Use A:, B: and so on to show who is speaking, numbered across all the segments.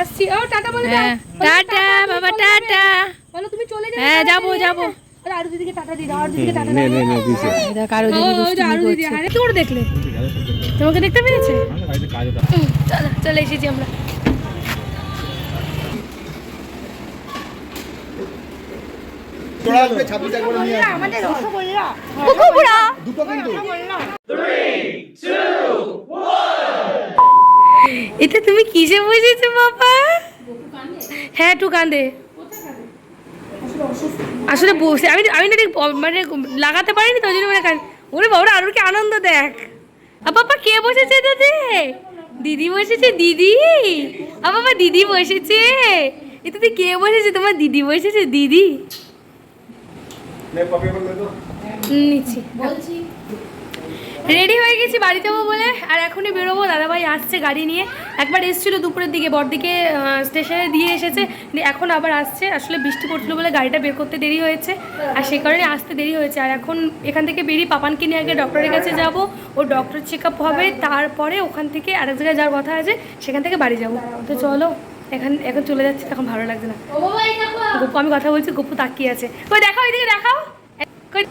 A: আসছি। ও টাটা বলে
B: হ্যাঁ টাটা। বাবা টাটা।
A: বলো তুমি চলে যাবে
B: হ্যাঁ যাব যাব।
A: আরে আরু দিদিকে টাটা দি দাও আরু দিদিকে টাটা
C: নে
A: দাও।
C: নে নে দিছে
B: এটা কারও
A: ও,
B: দিদি
A: ওই যে
B: দুষ্টুমি
A: আরু দিদি আরে কি দেখলে? তোমাকে দেখতে পেয়েছে চলো চলে এসেছি আমরা। আমাদের রসগোল্লা।
C: দুটো কিন্তু।
A: এটা তুমি কিসে বসেছো বাবা? হ্যাঁ একটু কান্দে। আসলে বসে আমি আমি না ঠিক মানে লাগাতে পারিনি তো জন্য মানে ওরে বাবা আরুর কি আনন্দ দেখ। আ বাবা কে বসেছে দাদে? দিদি বসেছে দিদি? বাবা দিদি বসেছে। এটাতে কে বসেছে? তোমার দিদি বসেছে দিদি? নিচ্ছি। রেডি হয়ে গেছি বাড়ি যাব বলে। আর এখনই বেরোবো দাদাভাই আসছে গাড়ি নিয়ে। একবার এসেছিল দুপুরের দিকে বরদিকে স্টেশনে দিয়ে এসেছে। এখন আবার আসছে। আসলে বৃষ্টি পড়ছিল বলে গাড়িটা বের করতে দেরি হয়েছে। আর সে কারণে আসতে দেরি হয়েছে। আর এখন এখান থেকে বেরিয়ে পাপানকে নিয়ে আগে ডক্টরের কাছে যাব। ও ডক্টর চেক আপ হবে। তারপরে ওখান থেকে আরেক জায়গায় যাওয়ার কথা আছে সেখান থেকে বাড়ি যাব। তো চলো এখন এখন চলে যাচ্ছে তখন ভালো লাগছে না। গপু আমি কথা বলছি গপু তাকিয়ে আছে। কই দেখাও এদিকে দেখাও। কই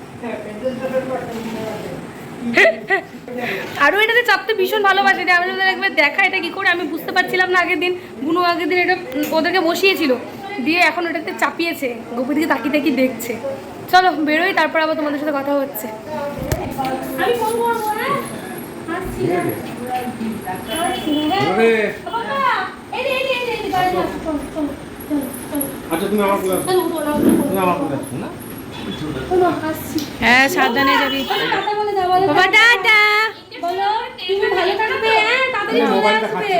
A: আরও এটাতে চাপতে ভীষণ ভালোবাসে রে আমি যদি একবার দেখা এটা কি করে আমি বুঝতে পারছিলাম না আগের দিন। বুনু আগের দিন এটা ওদেরকে বসিয়েছিল। দিয়ে এখন ওটাতে চাপিয়েছে গোপু দিকে তাকিয়ে তাকিয়ে দেখছে। চলো বেরোই তারপর আবার তোমাদের সাথে কথা হচ্ছে।
C: আচ্ছা।
B: হ্যাঁ সাবধানে যাবি।
A: বলো,
B: বাবা টাটা।
A: বলো তুমি ভালো থাকবে হ্যাঁ তাড়াতাড়ি চলে আসবে।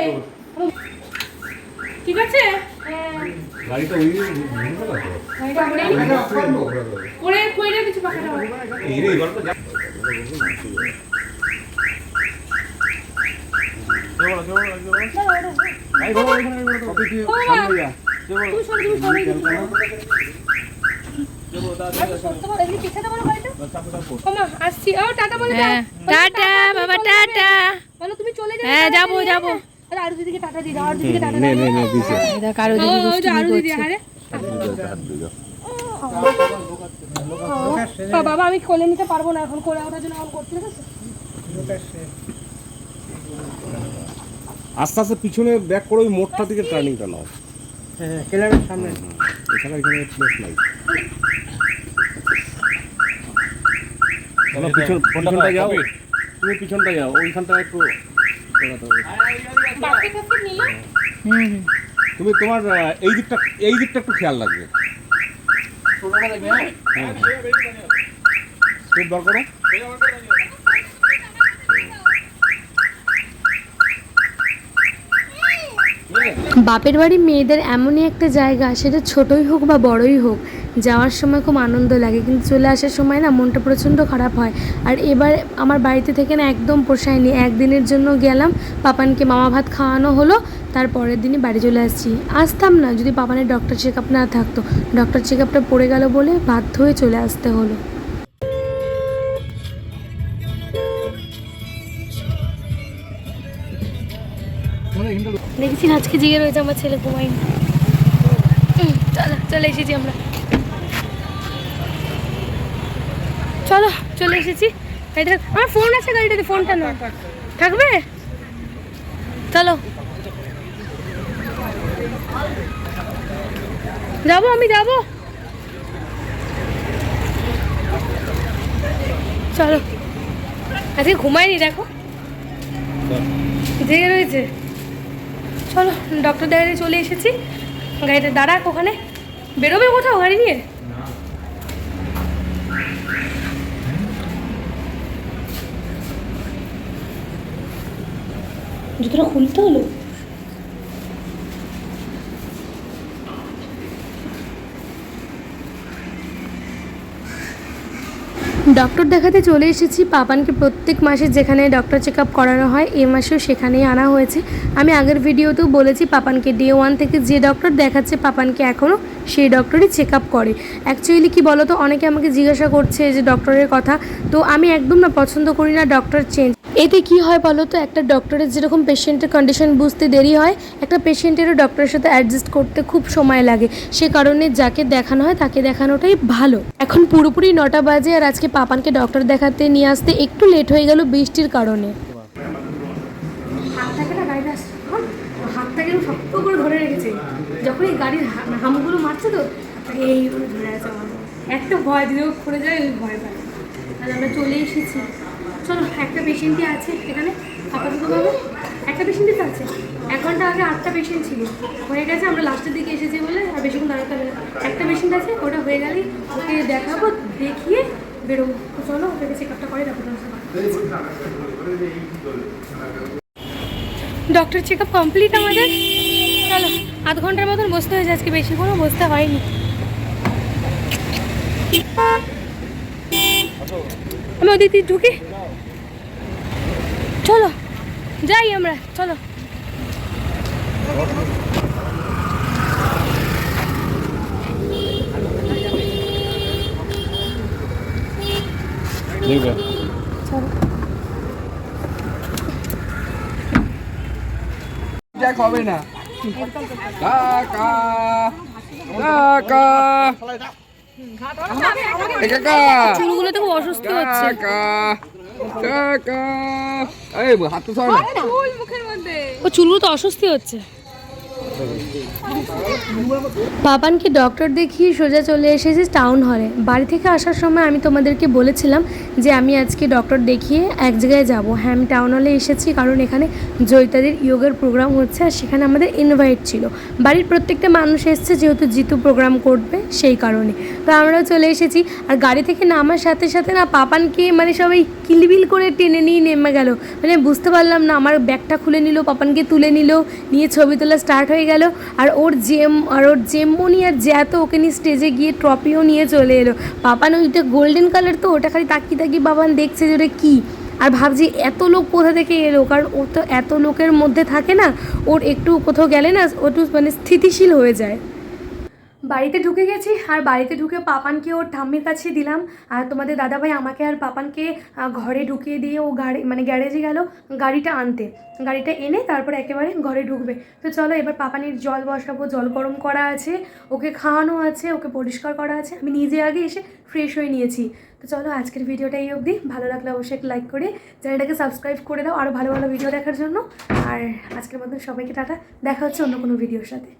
A: ঠিক আছে? হ্যাঁ।
C: গাড়িটা ওই।
A: করে কইরে কিছু পাখাটা
C: এই রে গল্প যা। এই বাবা এই বাবা কপি দিয়ে সামনে যা।
A: তুমি সরে তুমি সরে আসছি। ও, টাটা বলে
B: হ্যাঁ টাটা বাবা টাটা।
A: বলো, তুমি চলে যাবে
B: হ্যাঁ, যাব, যাব।
A: আরে, দিদিকে টাটা দি দাও, দিদিকে টাটা
C: নে নে নে দিছে।
B: এটা
A: কারও
B: দিদি
A: ওই যে আরু
B: দুষ্টুমি
A: দিদি,
B: করছে।
A: আরে।
C: হাত দিও
A: ও, বাবা আমি কোলে নিতে পারব না এখন কোলে ওঠার জন্য করতে
C: আস্তে আস্তে পিছনে ব্যাক করে ওই মোড়টা দিকে টার্নিংটা নাও।
D: হ্যাঁ ক্লাবের সামনে।
C: এখানে এখানে প্লেস নাই। চলো পিছন পিছনটা যাও। তুমি পিছনটা যাও ওইখানটা একটু তুমি তোমার এই দিকটা এই দিকটা একটু খেয়াল রাখবে। হ্যাঁ করো।
E: বাপের বাড়ি মেয়েদের এমনই একটা জায়গা সেটা ছোটই হোক বা বড়ই হোক যাওয়ার সময় খুব আনন্দ লাগে কিন্তু চলে আসার সময় না মনটা প্রচণ্ড খারাপ হয়। আর এবার আমার বাড়িতে থেকে না একদম পোষায়নি। একদিনের জন্য গেলাম পাপানকে মামা ভাত খাওয়ানো হলো তার পরের দিনই বাড়ি চলে আসছি। আসতাম না যদি পাপানের ডক্টর চেক আপ না থাকতো। ডক্টর চেক আপটা পড়ে গেল বলে বাধ্য হয়ে চলে আসতে হলো।
A: দেখেছি আজকে জিগে রয়েছে আমার ছেলে হুম, চলো চলে এসেছি আমরা। চলো, চলে এসেছি। গাড়িটা আমার ফোন আছে গাড়িটাতে ফোনটা না থাকবে? চলো। যাব আমি, যাব। চলো। আজকে ঘুমাইনি, দেখো। জেগে রয়েছে। চলো ডক্টর দেখাতে চলে এসেছি। গাড়িতে দাঁড়াক ওখানে। বেরোবে কোথাও গাড়ি নিয়ে? জুতোটা খুলতে হলো।
E: ডক্টর দেখাতে চলে এসেছি পাপানকে প্রত্যেক মাসে যেখানে ডক্টর চেক আপ করানো হয়, এ মাসেও সেখানেই আনা হয়েছে। আমি আগের ভিডিওতেও বলেছি পাপানকে ডে ওয়ান থেকে যে ডক্টর দেখাচ্ছে পাপানকে এখনও সেই ডক্টরই চেক আপ করে। অ্যাকচুয়ালি কি বলো তো অনেকে আমাকে জিজ্ঞাসা করছে যে ডক্টরের কথা, তো আমি একদম না পছন্দ করি না ডক্টর চেঞ্জ।
A: এতে কি হয় বলো তো? একটা ডক্টরের যেরকম পেশেন্টের কন্ডিশন বুঝতে দেরি হয়, একটা পেশেন্টেরও ডক্টরের সাথে অ্যাডজাস্ট করতে খুব সময় লাগে। সে কারণে যাকে দেখানো হয় তাকে দেখানোটাই ভালো। এখন পুরোপুরি নটা বাজে আর আজকে পাপানকে ডক্টর দেখাতে নিয়ে আসতে একটু লেট হয়ে গেল বৃষ্টির কারণে।
F: হাতটাকে না গাড়িতে আসছে তখন হাতটাকে এরকম শক্ত করে ধরে রেখেছে। যখন এই গাড়ির হামগুলো মারছে তো হাতটাকে এইভাবে ধরে আছে আমার। একটা ভয় দিলেও পড়ে যায় ওই ভয় পায় আমরা চলে এসেছি। চলো, একটা পেশেন্টই আছে এখানে আপাততভাবে একটা পেশেন্টই তো আছে। এক ঘণ্টা আগে আটটা পেশেন্ট ছিল। হয়ে গেছে, আমরা লাস্টের দিকে এসেছি বলে আর বেশিক্ষণ দাঁড়াতে হবে না। একটা পেশেন্ট আছে, ওটা হয়ে গেলেই ওকে দেখাবো, দেখিয়ে বেরোবো। চলো ওকে চেক আপটা করে তারপর ডক্টর চেক আপ কমপ্লিট আমাদের? চলো, আধ ঘণ্টার মতন বসতে হয়েছে, আজকে বেশি কোনো বসতে হয়নি। আমি ওদিক দিয়ে ঢুকি। চলো যাই আমরা চলো।
C: হবে না।
F: চুলগুলো তো খুব অসুস্থ হচ্ছে।
C: কাকা। এই হাত তো
F: চুলগুলো তো অস্বস্তি হচ্ছে।
A: পাপানকে ডক্টর দেখিয়ে সোজা চলে এসেছি টাউন হলে বাড়ি থেকে আসার সময় আমি তোমাদেরকে বলেছিলাম যে আমি আজকে ডক্টর দেখিয়ে এক জায়গায় যাব। হ্যাঁ আমি টাউন হলে এসেছি কারণ এখানে জয়িতাদের ইয়োগার প্রোগ্রাম হচ্ছে আর সেখানে আমাদের ইনভাইট ছিল। বাড়ির প্রত্যেকটা মানুষ এসছে যেহেতু জিতু প্রোগ্রাম করবে সেই কারণে। তো আমরাও চলে এসেছি আর গাড়ি থেকে নামার সাথে সাথে না পাপানকে মানে সবাই কিলবিল করে টেনে নিয়ে নেমে গেল। মানে বুঝতে পারলাম না, আমার ব্যাগটা খুলে নিল পাপানকে তুলে নিল, নিয়ে ছবি তোলা স্টার্ট হয়ে গেল। আর ওর জেম, আর ওর জেমমনি আর জ্যাতো ওকে নিয়ে স্টেজে গিয়ে ট্রফিও নিয়ে চলে এলো। পাপান ওইটা গোল্ডেন কালার তো, ওটা খালি তাকিয়ে তাকিয়ে বাবান দেখছে যে ওটা কী। আর ভাবছি এত লোক কোথা থেকে এলো? কারণ ও তো এত লোকের মধ্যে থাকে না, ওর একটু কোথাও গেলে না, ও একটু মানে স্থিতিশীল হয়ে যায়। বাড়িতে ঢুকে গেছি, আর বাড়িতে ঢুকে পাপানকে ওর ঠাম্মির কাছে দিলাম। আর তোমাদের দাদাভাই আমাকে আর পাপানকে ঘরে ঢুকিয়ে দিয়ে ও গাড়ি মানে গ্যারেজে গেল গাড়িটা আনতে। গাড়িটা এনে তারপর একেবারে ঘরে ঢুকবে। তো চলো এবার পাপানির জল বসাবো, জল গরম করা আছে, ওকে খাওয়ানো আছে, ওকে পরিষ্কার করা আছে। আমি নিজে আগে এসে ফ্রেশ হয়ে নিয়েছি। তো চলো আজকের ভিডিওটা এই অবধি। ভালো লাগলে অবশ্যই লাইক করে চ্যানেলটাকে সাবস্ক্রাইব করে দাও আরও ভালো ভালো ভিডিও দেখার জন্য। আর আজকের মতন সবাইকে টাটা। দেখা হচ্ছে অন্য কোনো ভিডিওর সাথে।